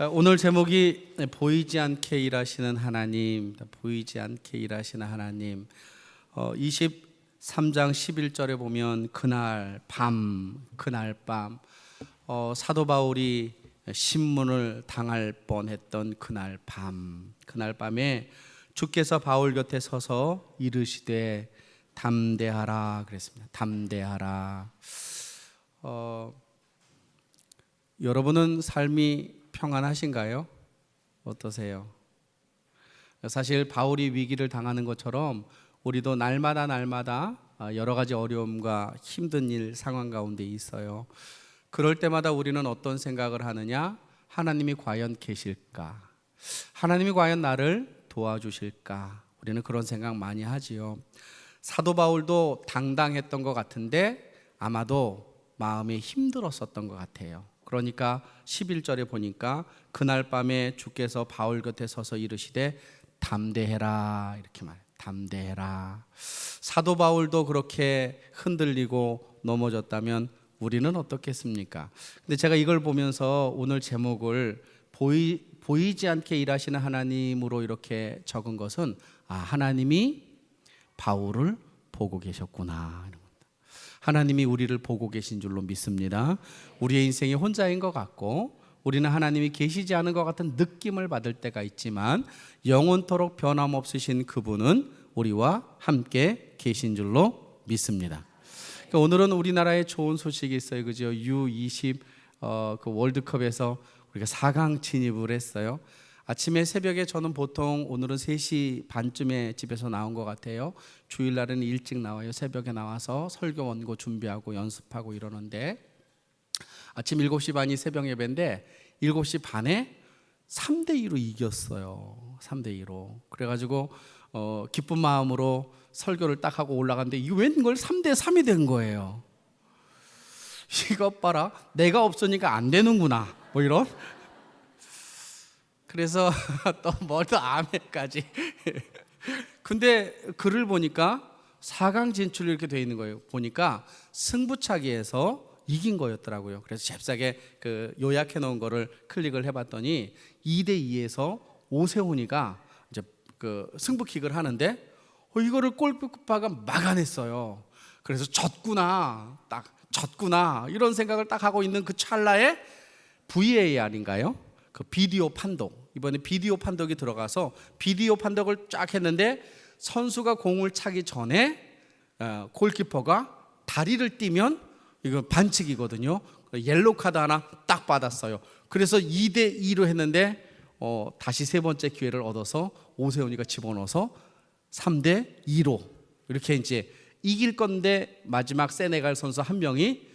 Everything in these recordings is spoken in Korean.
어, 오늘 제목이 보이지 않게 일하시는 하나님, 보이지 않게 일하시는 하나님. 어, 23장 11절에 보면 그날 밤, 그날 밤 어, 사도 바울이 신문을 당할 뻔했던 그날 밤, 그날 밤에 주께서 바울 곁에 서서 이르시되 담대하라 그랬습니다. 담대하라. 어, 여러분은 삶이 평안하신가요? 어떠세요? 사실 바울이 위기를 당하는 것처럼 우리도 날마다 날마다 아, 여러 가지 어려움과 힘든 일 상황 가운데 있어요. 그럴 때마다 우리는 어떤 생각을 하느냐? 하나님이 과연 계실까? 하나님이 과연 나를 도와주실까? 우리는 그런 생각 많이 하지요. 사도 바울도 당당했던 것 같은데 아마도 마음이 힘들었었던 것 같아요. 그러니까 11절에 보니까 그날 밤에 주께서 바울 곁에 서서 이르시되 담대해라 이렇게 말. 담대해라. 사도 바울도 그렇게 흔들리고 넘어졌다면 우리는 어떻겠습니까? 근데 제가 이걸 보면서 오늘 제목을 보이 보이지 않게 일하시는 하나님으로 이렇게 적은 것은 아 하나님이 바울을 보고 계셨구나. 하나님이 우리를 보고 계신 줄로 믿습니다. 우리의 인생이 혼자인 것 같고 우리는 하나님이 계시지 않은 것 같은 느낌을 받을 때가 있지만 영원토록 변함없으신 그분은 우리와 함께 계신 줄로 믿습니다. 그러니까 오늘은 우리나라에 좋은 소식이 있어요. 그죠? U20 어, 그 월드컵에서 우리가 4강 진입을 했어요. 아침에 새벽에 저는 보통 오늘은 3시 반쯤에 집에서 나온 것 같아요. 주일날은 일찍 나와요. 새벽에 나와서 설교 원고 준비하고 연습하고 이러는데 아침 7시 반이 새벽 예배인데 7시 반에 3대 2로 이겼어요. 3대 2로. 그래 가지고 어, 기쁜 마음으로 설교를 딱 하고 올라갔는데 이거 웬걸 3대 3이 된 거예요. 이것 봐라. 내가 없으니까 안 되는구나. 뭐 이런. 그래서 또 뭘더 아멘까지. 근데 글을 보니까 4강 진출 이렇게 돼 있는 거예요. 보니까 승부차기에서 이긴 거였더라고요. 그래서 잽싸게 그 요약해 놓은 거를 클릭을 해 봤더니 2대 2에서 오세훈이가 이제 그 승부킥을 하는데 어, 이거를 골키퍼가 막아냈어요. 그래서 졌구나. 딱 졌구나. 이런 생각을 딱 하고 있는 그 찰나에 VAR인가요? 그 비디오 판독. 이번에 비디오 판독이 들어가서 비디오 판독을 쫙 했는데 선수가 공을 차기 전에 어, 골키퍼가 다리를 띄면 이거 반칙이거든요. 옐로 카드 하나 딱 받았어요. 그래서 2대 2로 했는데 어, 다시 세 번째 기회를 얻어서 오세훈이가 집어넣어서 3대 2로 이렇게 이제 이길 건데 마지막 세네갈 선수 한 명이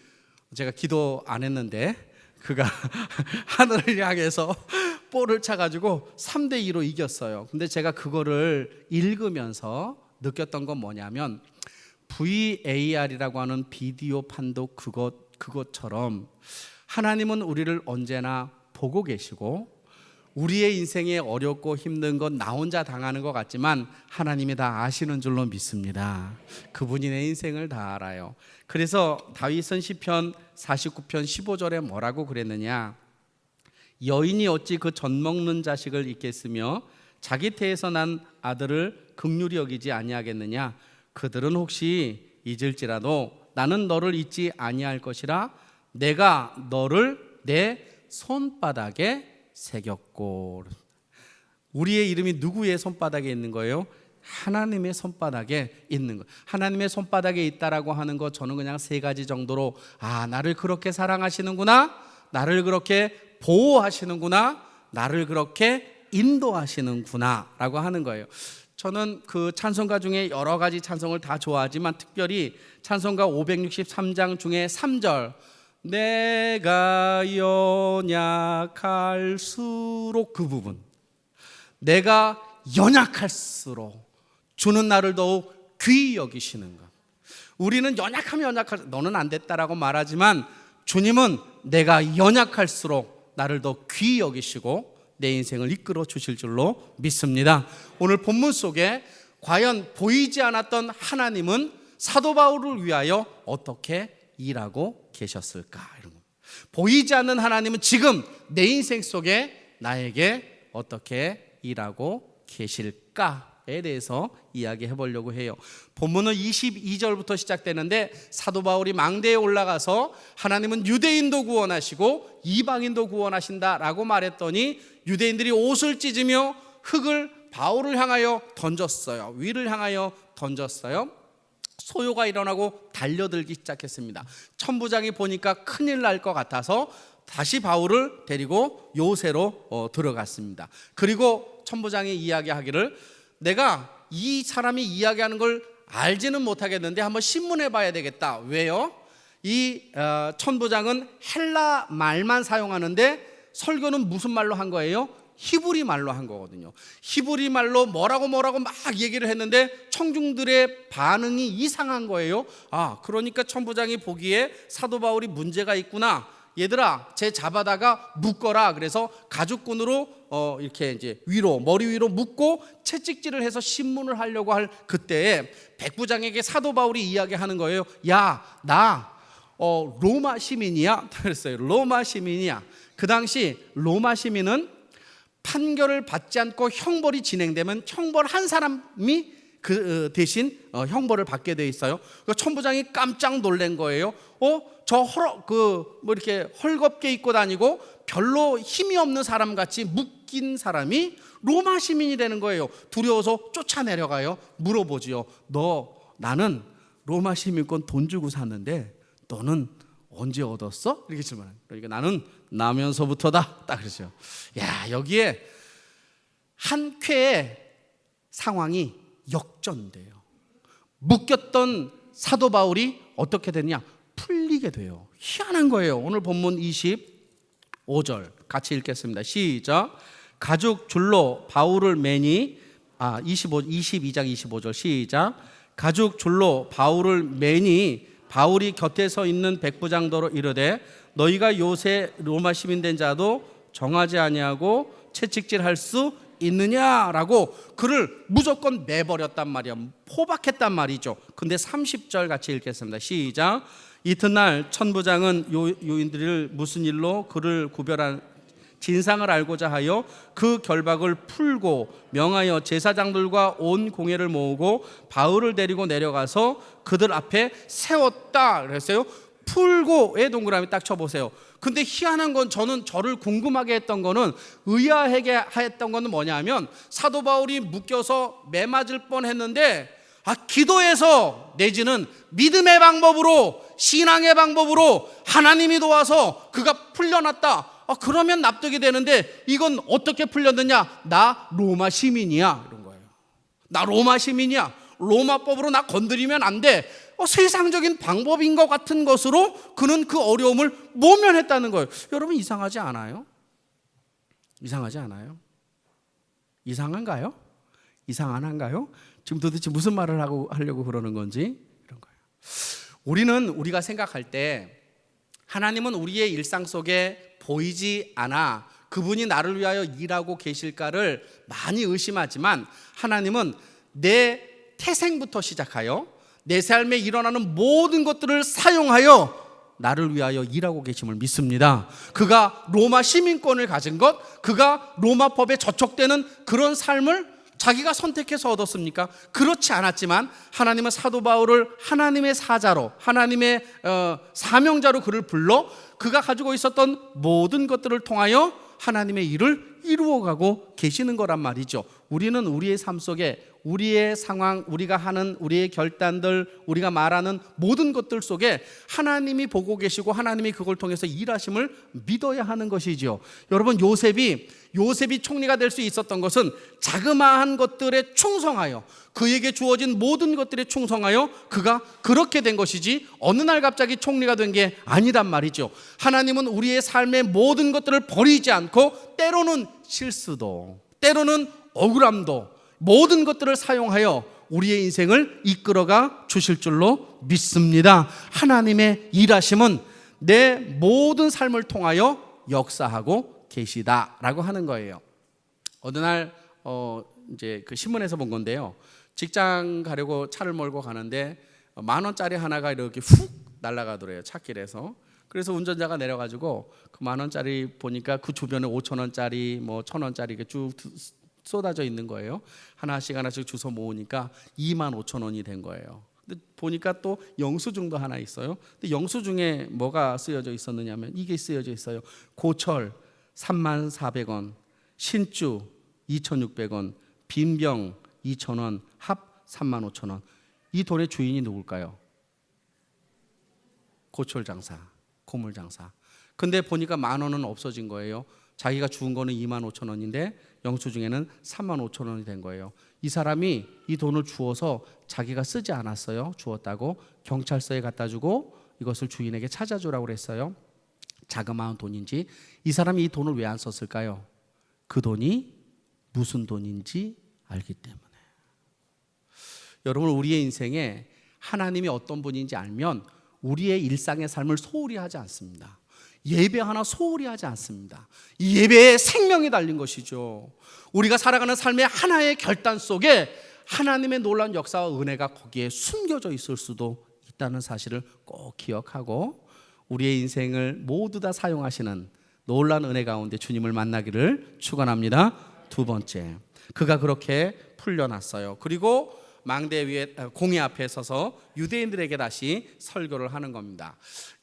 제가 기도 안 했는데 그가 하늘을 향해서 볼을 차가지고 3대 2로 이겼어요. 근데 제가 그거를 읽으면서 느꼈던 건 뭐냐면 VAR이라고 하는 비디오 판독 그것 그것처럼 하나님은 우리를 언제나 보고 계시고 우리의 인생에 어렵고 힘든 건 나 혼자 당하는 것 같지만 하나님이 다 아시는 줄로 믿습니다. 그분이 내 인생을 다 알아요. 그래서 다윗은 시편 49편 15절에 뭐라고 그랬느냐? 여인이 어찌 그 젖 먹는 자식을 잊겠으며 자기 태에서 난 아들을 극률이 여기지 아니하겠느냐? 그들은 혹시 잊을지라도 나는 너를 잊지 아니할 것이라 내가 너를 내 손바닥에 새겼고 우리의 이름이 누구의 손바닥에 있는 거예요? 하나님의 손바닥에 있는 거. 하나님의 손바닥에 있다라고 하는 거 저는 그냥 세 가지 정도로 아, 나를 그렇게 사랑하시는구나. 나를 그렇게 보호하시는구나. 나를 그렇게 인도하시는구나라고 하는 거예요. 저는 그 찬송가 중에 여러 가지 찬송을 다 좋아하지만 특별히 찬송가 563장 중에 3절 내가 연약할수록 그 부분 내가 연약할수록 주는 나를 더욱 귀히 여기시는 것 우리는 연약하면 연약할 너는 안 됐다라고 말하지만 주님은 내가 연약할수록 나를 더 귀히 여기시고 내 인생을 이끌어 주실 줄로 믿습니다. 오늘 본문 속에 과연 보이지 않았던 하나님은 사도 바울을 위하여 어떻게 일하고 계셨을까? 이런 거. 보이지 않는 하나님은 지금 내 인생 속에 나에게 어떻게 일하고 계실까에 대해서 이야기해 보려고 해요. 본문은 22절부터 시작되는데 사도 바울이 망대에 올라가서 하나님은 유대인도 구원하시고 이방인도 구원하신다라고 말했더니 유대인들이 옷을 찢으며 흙을 바울을 향하여 던졌어요. 위를 향하여 던졌어요. 소요가 일어나고 달려들기 시작했습니다. 천부장이 보니까 큰일 날 것 같아서 다시 바울을 데리고 요새로 어, 들어갔습니다. 그리고 천부장이 이야기하기를 내가 이 사람이 이야기하는 걸 알지는 못하겠는데 한번 신문해 봐야 되겠다. 왜요? 이 어, 천부장은 헬라 말만 사용하는데 설교는 무슨 말로 한 거예요? 히브리 말로 한 거거든요. 히브리 말로 뭐라고 뭐라고 막 얘기를 했는데 청중들의 반응이 이상한 거예요. 아, 그러니까 천부장이 보기에 사도 바울이 문제가 있구나. 얘들아, 쟤 잡아다가 묶어라. 그래서 가죽끈으로 어, 이렇게 이제 위로 머리 위로 묶고 채찍질을 해서 신문을 하려고 할 그때에 백부장에게 사도 바울이 이야기하는 거예요. 야, 나 어, 로마 시민이야. 그랬어요. 로마 시민이야. 그 당시 로마 시민은 판결을 받지 않고 형벌이 진행되면 형벌 한 사람이 그 어, 대신 어, 형벌을 받게 돼 있어요. 그 천부장이 깜짝 놀란 거예요. 어, 저 헐, 그뭐 이렇게 헐겁게 입고 다니고 별로 힘이 없는 사람 같이 묶인 사람이 로마 시민이 되는 거예요. 두려워서 쫓아 내려가요. 물어보지요. 너 나는 로마 시민권 돈 주고 샀는데 너는 언제 얻었어? 이렇게 질문해요. 그러니까 나는 나면서부터다. 딱 그러죠. 야 여기에 한 쾌의 상황이 역전돼요. 묶였던 사도 바울이 어떻게 되냐? 풀리게 돼요. 희한한 거예요. 오늘 본문 25절 같이 읽겠습니다. 시작. 가죽 줄로 바울을 매니 아 25, 22장 25절 시작. 가죽 줄로 바울을 매니 바울이 곁에 서 있는 백부장도로 이르되 너희가 요새 로마 시민 된 자도 정하지 아니하고 채찍질할 수 있느냐라고 그를 무조건 매버렸단 말이야. 포박했단 말이죠. 근데 30절 같이 읽겠습니다. 시작. 이튿날 천부장은 요, 요인들을 무슨 일로 그를 구별한 진상을 알고자 하여 그 결박을 풀고 명하여 제사장들과 온 공회를 모으고 바울을 데리고 내려가서 그들 앞에 세웠다 그랬어요. 풀고의 동그라미 딱 쳐보세요. 근데 희한한 건 저는 저를 궁금하게 했던 거는 의아하게 했던 거는 뭐냐면 사도 바울이 묶여서 매 맞을 뻔했는데 아 기도해서 내지는 믿음의 방법으로 신앙의 방법으로 하나님이 도와서 그가 풀려났다. 아, 그러면 납득이 되는데 이건 어떻게 풀렸느냐? 나 로마 시민이야 이런 거예요. 나 로마 시민이야. 로마법으로 나 건드리면 안 돼. 어, 세상적인 방법인 것 같은 것으로 그는 그 어려움을 모면했다는 거예요. 여러분 이상하지 않아요? 이상하지 않아요? 이상한가요? 이상한가요? 지금 도대체 무슨 말을 하고 하려고 그러는 건지 이런 거예요. 우리는 우리가 생각할 때 하나님은 우리의 일상 속에 보이지 않아 그분이 나를 위하여 일하고 계실까를 많이 의심하지만 하나님은 내 태생부터 시작하여 내 삶에 일어나는 모든 것들을 사용하여 나를 위하여 일하고 계심을 믿습니다. 그가 로마 시민권을 가진 것, 그가 로마법에 저촉되는 그런 삶을 자기가 선택해서 얻었습니까? 그렇지 않았지만 하나님은 사도 바울을 하나님의 사자로 하나님의 어, 사명자로 그를 불러 그가 가지고 있었던 모든 것들을 통하여 하나님의 일을 이루어가고 계시는 거란 말이죠. 우리는 우리의 삶 속에 우리의 상황, 우리가 하는 우리의 결단들, 우리가 말하는 모든 것들 속에 하나님이 보고 계시고 하나님이 그걸 통해서 일하심을 믿어야 하는 것이지요. 여러분 요셉이 요셉이 총리가 될 수 있었던 것은 자그마한 것들에 충성하여 그에게 주어진 모든 것들에 충성하여 그가 그렇게 된 것이지 어느 날 갑자기 총리가 된 게 아니단 말이죠. 하나님은 우리의 삶의 모든 것들을 버리지 않고 때로는 실수도 때로는 억울함도 모든 것들을 사용하여 우리의 인생을 이끌어가 주실 줄로 믿습니다. 하나님의 일하심은 내 모든 삶을 통하여 역사하고 계시다라고 하는 거예요. 어느 날 어, 이제 그 신문에서 본 건데요. 직장 가려고 차를 몰고 가는데 만 원짜리 하나가 이렇게 훅 날아가더래요. 차길에서. 그래서 운전자가 내려가지고 그 만 원짜리 보니까 그 주변에 5천 원짜리 뭐 천 원짜리 쭉 두- 쏟아져 있는 거예요. 하나씩 하나씩 주워 모으니까 2만 5천 원이 된 거예요. 근데 보니까 또 영수증도 하나 있어요. 근데 영수증에 뭐가 쓰여져 있었느냐면 이게 쓰여져 있어요. 고철 3만 400원, 신주 2,600원, 빈병 2,000원, 합 3만 5천 원. 이 돈의 주인이 누굴까요? 고철 장사, 고물 장사. 근데 보니까 만 원은 없어진 거예요. 자기가 주운 거는 2만 5천 원인데 영수증에는 3만 5천 원이 된 거예요. 이 사람이 이 돈을 주어서 자기가 쓰지 않았어요. 주었다고 경찰서에 갖다 주고 이것을 주인에게 찾아주라고 그랬어요. 자그마한 돈인지 이 사람이 이 돈을 왜 안 썼을까요? 그 돈이 무슨 돈인지 알기 때문에. 여러분 우리의 인생에 하나님이 어떤 분인지 알면 우리의 일상의 삶을 소홀히 하지 않습니다. 예배 하나 소홀히 하지 않습니다. 이 예배에 생명이 달린 것이죠. 우리가 살아가는 삶의 하나의 결단 속에 하나님의 놀라운 역사와 은혜가 거기에 숨겨져 있을 수도 있다는 사실을 꼭 기억하고 우리의 인생을 모두 다 사용하시는 놀라운 은혜 가운데 주님을 만나기를 축원합니다. 두 번째, 그가 그렇게 풀려났어요. 그리고 망대 위에 아, 공의 앞에 서서 유대인들에게 다시 설교를 하는 겁니다.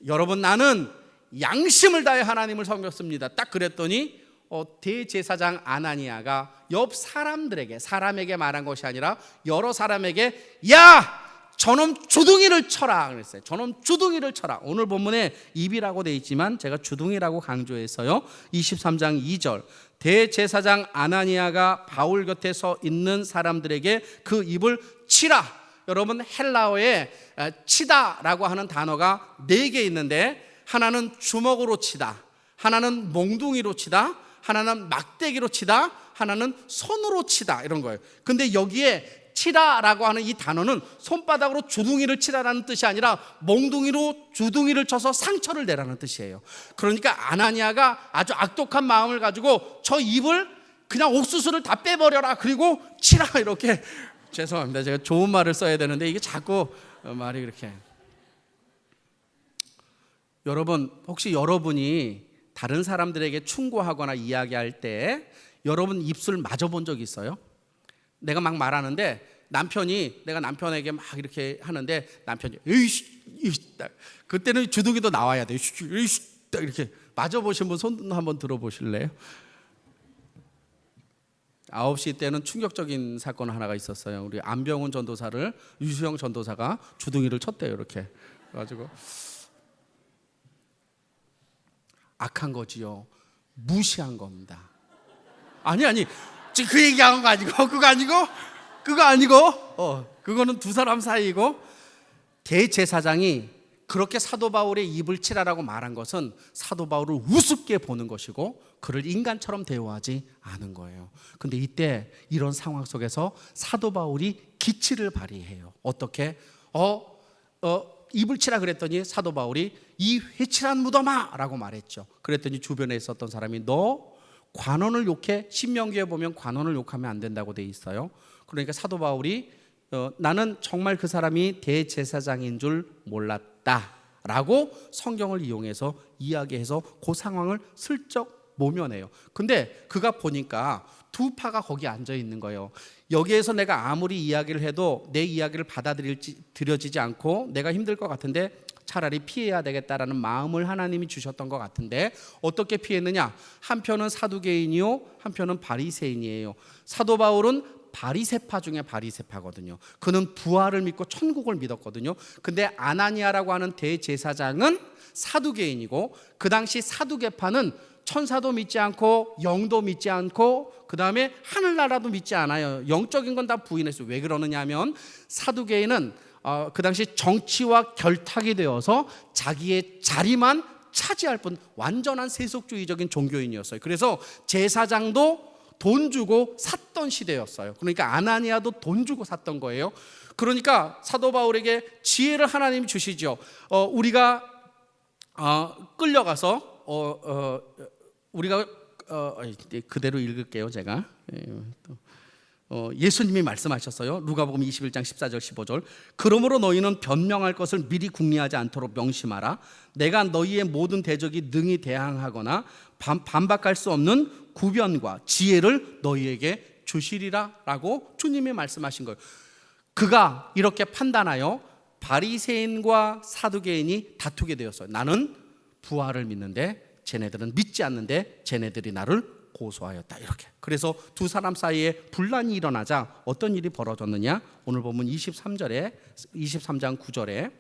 여러분 나는 양심을 다해 하나님을 섬겼습니다. 딱 그랬더니 어, 대제사장 아나니아가 옆 사람들에게 사람에게 말한 것이 아니라 여러 사람에게 야 저놈 주둥이를 쳐라 그랬어요. 저놈 주둥이를 쳐라. 오늘 본문에 입이라고 돼 있지만 제가 주둥이라고 강조해서요. 23장 2절 대제사장 아나니아가 바울 곁에 서 있는 사람들에게 그 입을 치라. 여러분 헬라어에 아, 치다라고 하는 단어가 네 개 있는데 하나는 주먹으로 치다. 하나는 몽둥이로 치다. 하나는 막대기로 치다. 하나는 손으로 치다. 이런 거예요. 근데 여기에 치다라고 하는 이 단어는 손바닥으로 주둥이를 치다라는 뜻이 아니라 몽둥이로 주둥이를 쳐서 상처를 내라는 뜻이에요. 그러니까 아나니아가 아주 악독한 마음을 가지고 저 입을 그냥 옥수수를 다 빼버려라. 그리고 치라 이렇게 죄송합니다. 제가 좋은 말을 써야 되는데 이게 자꾸 어, 말이 그렇게 여러분 혹시 여러분이 다른 사람들에게 충고하거나 이야기할 때 여러분 입술 맞아 본 적 있어요? 내가 막 말하는데 남편이 내가 남편에게 막 이렇게 하는데 남편이 으이씨 딱. 그때는 주둥이도 나와야 돼. 으이씨, 이렇게 맞아 보신 분 손 한번 들어보실래요? 9시 때는 충격적인 사건 하나가 있었어요. 우리 안병훈 전도사를 유수영 전도사가 주둥이를 쳤대요. 이렇게 가지고 악한 거지요. 무시한 겁니다. 아니 아니 지금 그 얘기한 거 아니고 그거 아니고 그거 아니고 어 그거는 두 사람 사이고 대제사장이 그렇게 사도 바울의 입을 치라라고 말한 것은 사도 바울을 우습게 보는 것이고 그를 인간처럼 대우하지 않은 거예요. 근데 이때 이런 상황 속에서 사도 바울이 기치를 발휘해요. 어떻게 어, 어 입을 치라 그랬더니 사도 바울이 이 회칠한 무덤아라고 말했죠. 그랬더니 주변에 있었던 사람이 너 관원을 욕해 신명기에 보면 관원을 욕하면 안 된다고 돼 있어요. 그러니까 사도 바울이 어, 나는 정말 그 사람이 대제사장인 줄 몰랐다라고 성경을 이용해서 이야기해서 그 상황을 슬쩍 모면해요. 근데 그가 보니까 두 파가 거기 앉아 있는 거예요. 여기에서 내가 아무리 이야기를 해도 내 이야기를 받아들일지 들여지지 않고 내가 힘들 것 같은데 차라리 피해야 되겠다라는 마음을 하나님이 주셨던 것 같은데 어떻게 피했느냐? 한편은 사두개인이요, 한편은 바리새인이에요. 사도 바울은 바리새파 중에 바리새파거든요. 그는 부활을 믿고 천국을 믿었거든요. 근데 아나니아라고 하는 대제사장은 사두개인이고 그 당시 사두개파는 천사도 믿지 않고 영도 믿지 않고 그 다음에 하늘나라도 믿지 않아요. 영적인 건 다 부인했어요. 왜 그러느냐면 사두개인은 어, 그 당시 정치와 결탁이 되어서 자기의 자리만 차지할 뿐 완전한 세속주의적인 종교인이었어요. 그래서 제사장도 돈 주고 샀던 시대였어요. 그러니까 아나니아도 돈 주고 샀던 거예요. 그러니까 사도 바울에게 지혜를 하나님 주시죠. 어, 우리가 어, 끌려가서 어, 어, 우리가 어, 그대로 읽을게요 제가 예, 또, 어, 예수님이 말씀하셨어요. 누가복음 21장 14절 15절. 그러므로 너희는 변명할 것을 미리 궁리하지 않도록 명심하라. 내가 너희의 모든 대적이 능히 대항하거나 반, 반박할 수 없는 구변과 지혜를 너희에게 주시리라 라고 주님이 말씀하신 거예요. 그가 이렇게 판단하여 바리새인과 사두개인이 다투게 되었어요. 나는 부활을 믿는데 쟤네들은 믿지 않는데 쟤네들이 나를 고소하였다 이렇게. 그래서 두 사람 사이에 분란이 일어나자 어떤 일이 벌어졌느냐? 오늘 보면 23절에 23장 9절에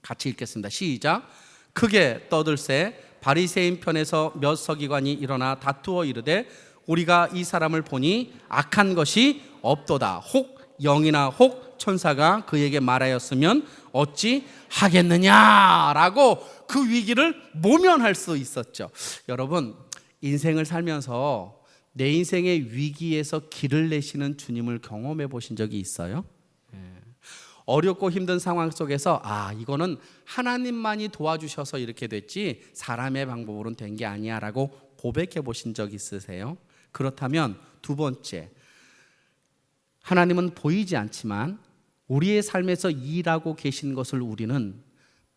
같이 읽겠습니다. 시작. 크게 떠들새 바리새인 편에서 몇 서기관이 일어나 다투어 이르되 우리가 이 사람을 보니 악한 것이 없도다. 혹 영이나 혹 천사가 그에게 말하였으면 어찌 하겠느냐라고 그 위기를 모면할 수 있었죠. 여러분 인생을 살면서 내 인생의 위기에서 길을 내시는 주님을 경험해 보신 적이 있어요? 예. 어렵고 힘든 상황 속에서 아 이거는 하나님만이 도와주셔서 이렇게 됐지 사람의 방법으로는 된 게 아니야라고 고백해 보신 적 있으세요? 그렇다면 두 번째 하나님은 보이지 않지만 우리의 삶에서 일하고 계신 것을 우리는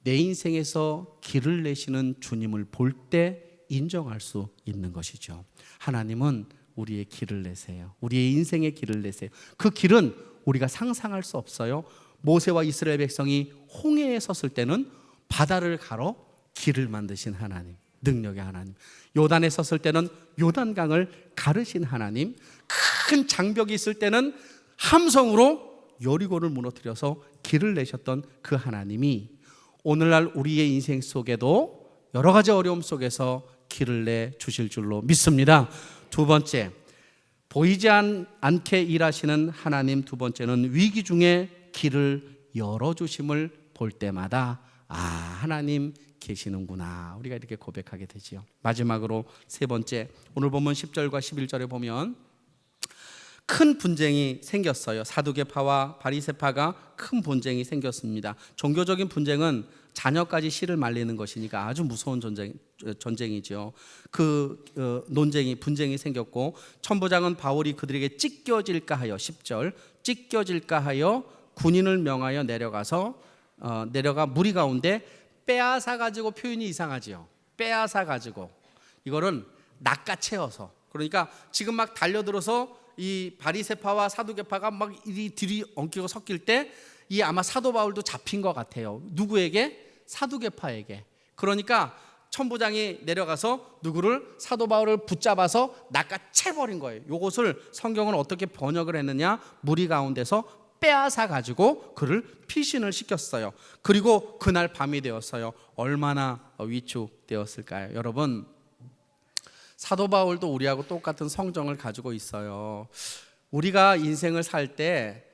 내 인생에서 길을 내시는 주님을 볼 때 인정할 수 있는 것이죠. 하나님은 우리의 길을 내세요. 우리의 인생의 길을 내세요. 그 길은 우리가 상상할 수 없어요. 모세와 이스라엘 백성이 홍해에 섰을 때는 바다를 가로 길을 만드신 하나님, 능력의 하나님. 요단에 섰을 때는 요단강을 가르신 하나님. 큰 장벽이 있을 때는 함성으로 여리고를 무너뜨려서 길을 내셨던 그 하나님이 오늘날 우리의 인생 속에도 여러 가지 어려움 속에서 길을 내 주실 줄로 믿습니다. 두 번째, 보이지 않, 않게 일하시는 하나님 두 번째는 위기 중에 길을 열어 주심을 볼 때마다 아, 하나님 계시는구나. 우리가 이렇게 고백하게 되지요. 마지막으로 세 번째, 오늘 보면 10절과 11절에 보면 큰 분쟁이 생겼어요. 사두개파와 바리새파가 큰 분쟁이 생겼습니다. 종교적인 분쟁은 자녀까지 씨를 말리는 것이니까 아주 무서운 전쟁, 전쟁이죠. 그 어, 논쟁이 분쟁이 생겼고 천부장은 바울이 그들에게 찢겨질까 하여 10절 찢겨질까 하여 군인을 명하여 내려가서 어, 내려가 무리 가운데 빼앗아 가지고 표현이 이상하지요. 빼앗아 가지고 이거는 낚아채어서 그러니까 지금 막 달려들어서 이 바리세파와 사두개파가 막 이 들이 엉키고 섞일 때 이 아마 사도 바울도 잡힌 것 같아요. 누구에게? 사두개파에게. 그러니까 천부장이 내려가서 누구를 사도 바울을 붙잡아서 낚아채 버린 거예요. 이것을 성경은 어떻게 번역을 했느냐? 무리 가운데서 빼앗아 가지고 그를 피신을 시켰어요. 그리고 그날 밤이 되었어요. 얼마나 위축되었을까요? 여러분 사도 바울도 우리하고 똑같은 성정을 가지고 있어요. 우리가 인생을 살 때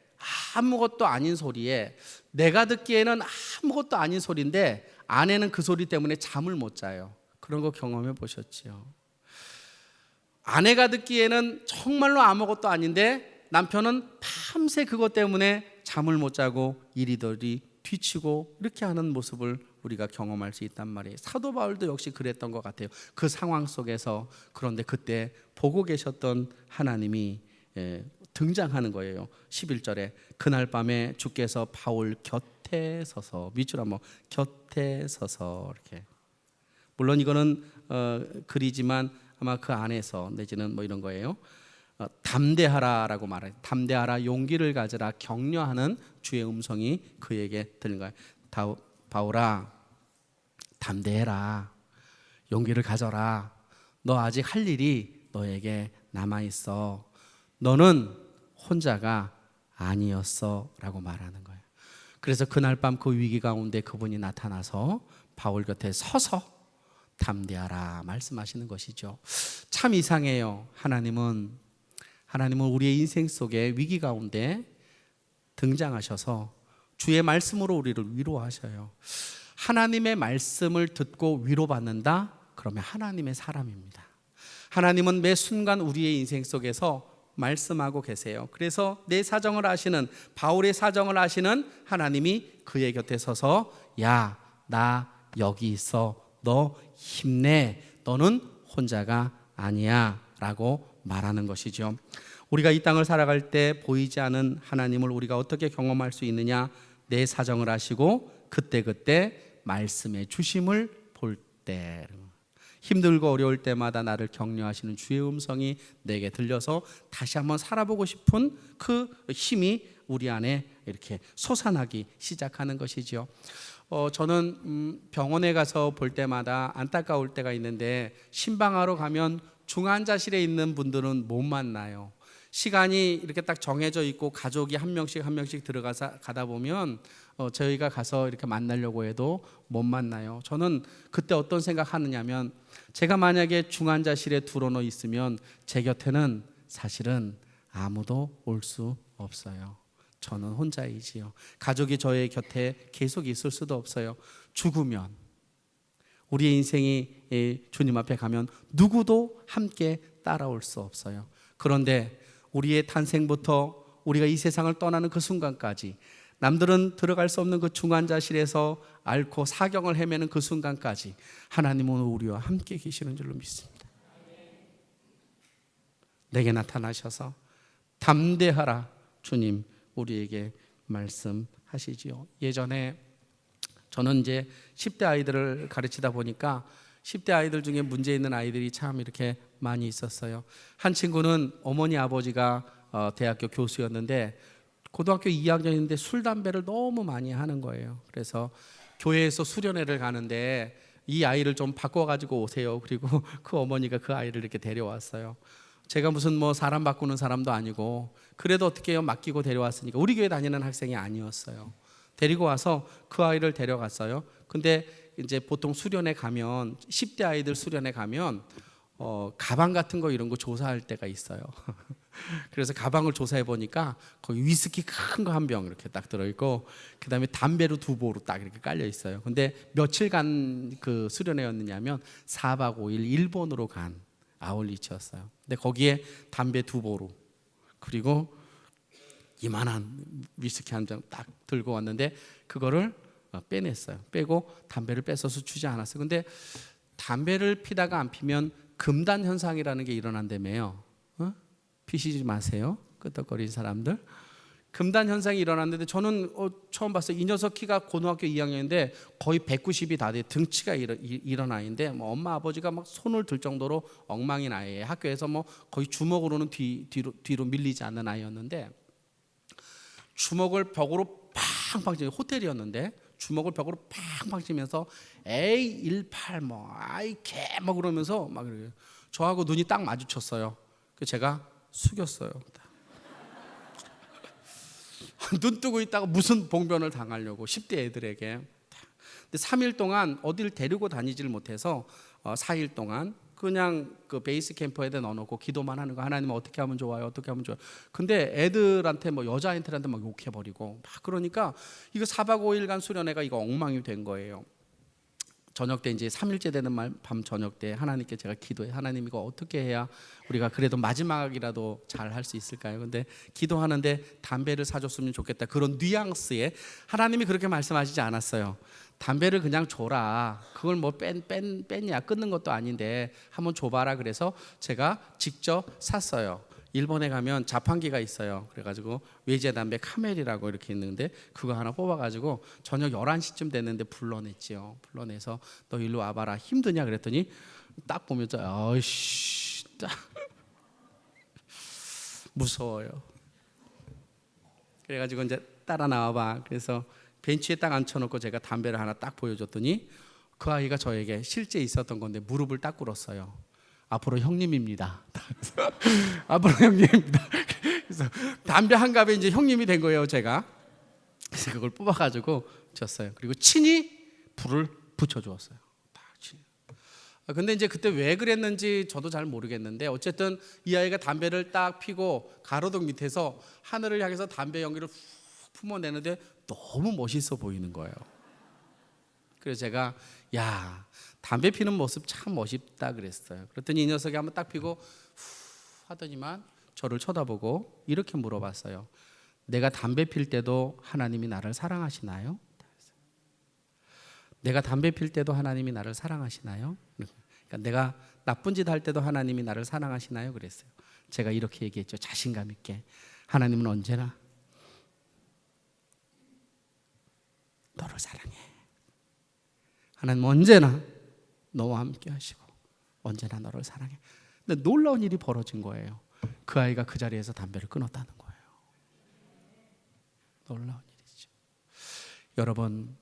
아무것도 아닌 소리에 내가 듣기에는 아무것도 아닌 소리인데 아내는 그 소리 때문에 잠을 못 자요. 그런 거 경험해 보셨지요? 아내가 듣기에는 정말로 아무것도 아닌데 남편은 밤새 그것 때문에 잠을 못 자고 이리저리 뒤치고 이렇게 하는 모습을 우리가 경험할 수 있단 말이에요. 사도 바울도 역시 그랬던 것 같아요. 그 상황 속에서 그런데 그때 보고 계셨던 하나님이 예, 등장하는 거예요. 11절에 그날 밤에 주께서 바울 곁에 서서 밑줄 한번 곁에 서서 이렇게 물론 이거는 어, 글이지만 아마 그 안에서 내지는 뭐 이런 거예요. 어, 담대하라라고 말해. 담대하라, 용기를 가져라, 격려하는 주의 음성이 그에게 들린 거예요. 다, 바울아, 담대해라, 용기를 가져라. 너 아직 할 일이 너에게 남아 있어. 너는 혼자가 아니었어 라고 말하는 거예요. 그래서 그날 밤 그 위기 가운데 그분이 나타나서 바울 곁에 서서 담대하라 말씀하시는 것이죠. 참 이상해요. 하나님은 하나님은 우리의 인생 속에 위기 가운데 등장하셔서 주의 말씀으로 우리를 위로하셔요. 하나님의 말씀을 듣고 위로받는다? 그러면 하나님의 사람입니다. 하나님은 매 순간 우리의 인생 속에서 말씀하고 계세요. 그래서 내 사정을 아시는 바울의 사정을 아시는 하나님이 그의 곁에 서서 야, 나 여기 있어. 너 힘내. 너는 혼자가 아니야라고 말하는 것이죠. 우리가 이 땅을 살아갈 때 보이지 않은 하나님을 우리가 어떻게 경험할 수 있느냐? 내 사정을 아시고 그때그때 말씀해 주심을 볼 때. 힘들고 어려울 때마다 나를 격려하시는 주의 음성이 내게 들려서 다시 한번 살아보고 싶은 그 힘이 우리 안에 이렇게 솟아나기 시작하는 것이지요. 어, 저는 음, 병원에 가서 볼 때마다 안타까울 때가 있는데 신방하러 가면 중환자실에 있는 분들은 못 만나요. 시간이 이렇게 딱 정해져 있고 가족이 한 명씩 한 명씩 들어가서 가다 보면 어, 저희가 가서 이렇게 만나려고 해도 못 만나요. 저는 그때 어떤 생각하느냐면 제가 만약에 중환자실에 들어놓 있으면 제 곁에는 사실은 아무도 올 수 없어요. 저는 혼자이지요. 가족이 저의 곁에 계속 있을 수도 없어요. 죽으면 우리의 인생이 예, 주님 앞에 가면 누구도 함께 따라올 수 없어요. 그런데 우리의 탄생부터 우리가 이 세상을 떠나는 그 순간까지 남들은 들어갈 수 없는 그 중환자실에서 앓고 사경을 헤매는 그 순간까지 하나님은 우리와 함께 계시는 줄로 믿습니다. 내게 나타나셔서 담대하라 주님 우리에게 말씀하시지요. 예전에 저는 이제 10대 아이들을 가르치다 보니까 10대 아이들 중에 문제 있는 아이들이 참 이렇게 많이 있었어요. 한 친구는 어머니 아버지가 어, 대학교 교수였는데 고등학교 2학년인데 술 담배를 너무 많이 하는 거예요. 그래서 교회에서 수련회를 가는데 이 아이를 좀 바꿔 가지고 오세요. 그리고 그 어머니가 그 아이를 이렇게 데려왔어요. 제가 무슨 뭐 사람 바꾸는 사람도 아니고 그래도 어떻게 해요 맡기고 데려왔으니까 우리 교회 다니는 학생이 아니었어요. 데리고 와서 그 아이를 데려갔어요. 근데 이제 보통 수련회 가면 10대 아이들 수련회 가면 어, 가방 같은 거 이런 거 조사할 때가 있어요. 그래서 가방을 조사해 보니까 거기 위스키 큰 거 한 병 이렇게 딱 들어 있고 그다음에 담배로 두 보로 딱 이렇게 깔려 있어요. 근데 며칠간 그 수련회였느냐면 4박 5일 일본으로 간 아울리치였어요. 근데 거기에 담배 두 보로 그리고 이만한 위스키 한 잔 딱 들고 왔는데 그거를 어, 빼냈어요. 빼고 담배를 뺏어서 주지 않았어요. 근데 담배를 피다가 안 피면 금단 현상이라는 게 일어난다며요. 어? 피시지 마세요. 끄떡거리는 사람들. 금단 현상이 일어났는데 저는 어, 처음 봤어요. 이 녀석 키가 고등학교 2학년인데 거의 190이 다 돼. 등치가 일어, 일어나인데 뭐 엄마 아버지가 막 손을 들 정도로 엉망인 아이예요. 학교에서 뭐 거의 주먹으로는 뒤, 뒤로 뒤로 밀리지 않는 아이였는데 주먹을 벽으로 팡팡 치면 호텔이었는데 주먹을 벽으로 팡팡 치면서 에이 18 뭐 아이 개뭐 그러면서 막 그래요. 저하고 눈이 딱 마주쳤어요. 그 제가 숙였어요. 눈 뜨고 있다가 무슨 봉변을 당하려고 10대 애들에게. 근데 3일 동안 어딜 데리고 다니질 못해서 어, 4일 동안 그냥 그 베이스 캠프에다 넣어놓고 기도만 하는 거 하나님 어떻게 하면 좋아요 어떻게 하면 좋아요 근데 애들한테 뭐 여자애들한테 막 욕해버리고 막 그러니까 이거 4박 5일간 수련회가 이거 엉망이 된 거예요 저녁 때 이제 3일째 되는 말 밤 저녁 때 하나님께 제가 기도해 하나님 이거 어떻게 해야 우리가 그래도 마지막이라도 잘 할 수 있을까요? 근데 기도하는데 담배를 사줬으면 좋겠다 그런 뉘앙스에 하나님이 그렇게 말씀하시지 않았어요. 담배를 그냥 줘라. 그걸 뭐 뺀뺀 뺀냐 끊는 것도 아닌데 한번 줘봐라 그래서 제가 직접 샀어요. 일본에 가면 자판기가 있어요. 그래가지고 외제 담배 카멜이라고 이렇게 있는데 그거 하나 뽑아가지고 저녁 11시쯤 됐는데 불러냈지요. 불러내서 너 일로 와봐라. 힘드냐 그랬더니 딱 보면 저 어이씨 딱 무서워요. 그래가지고 이제 따라 나와봐. 그래서 벤치에 딱 앉혀놓고 제가 담배를 하나 딱 보여줬더니 그 아이가 저에게 실제 있었던 건데 무릎을 딱 꿇었어요. 앞으로 형님입니다. 앞으로 형님입니다. 그래서 담배 한 갑에 이제 형님이 된 거예요, 제가. 그래서 그걸 뽑아가지고 줬어요. 그리고 친히 불을 붙여주었어요. 아, 근데 이제 그때 왜 그랬는지 저도 잘 모르겠는데 어쨌든 이 아이가 담배를 딱 피고 가로등 밑에서 하늘을 향해서 담배 연기를 훅 품어내는데 너무 멋있어 보이는 거예요. 그래서 제가 야 담배 피는 모습 참 멋있다 그랬어요. 그랬더니 이 녀석이 한번 딱 피고 후 하더니만 저를 쳐다보고 이렇게 물어봤어요. 내가 담배 필 때도 하나님이 나를 사랑하시나요? 내가 담배 필 때도 하나님이 나를 사랑하시나요? 그러니까 내가 나쁜 짓 할 때도 하나님이 나를 사랑하시나요? 그랬어요. 제가 이렇게 얘기했죠. 자신감 있게 하나님은 언제나 너를 사랑해. 하나님 언제나 너와 함께 하시고 언제나 너를 사랑해. 근데 놀라운 일이 벌어진 거예요. 그 아이가 그 자리에서 담배를 끊었다는 거예요. 놀라운 일이죠. 여러분,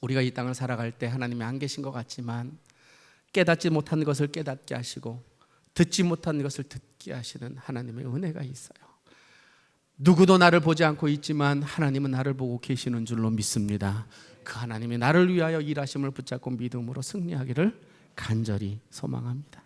우리가 이 땅을 살아갈 때 하나님이 안 계신 것 같지만 깨닫지 못한 것을 깨닫게 하시고 듣지 못한 것을 듣게 하시는 하나님의 은혜가 있어요. 누구도 나를 보지 않고 있지만 하나님은 나를 보고 계시는 줄로 믿습니다. 그 하나님이 나를 위하여 일하심을 붙잡고 믿음으로 승리하기를 간절히 소망합니다.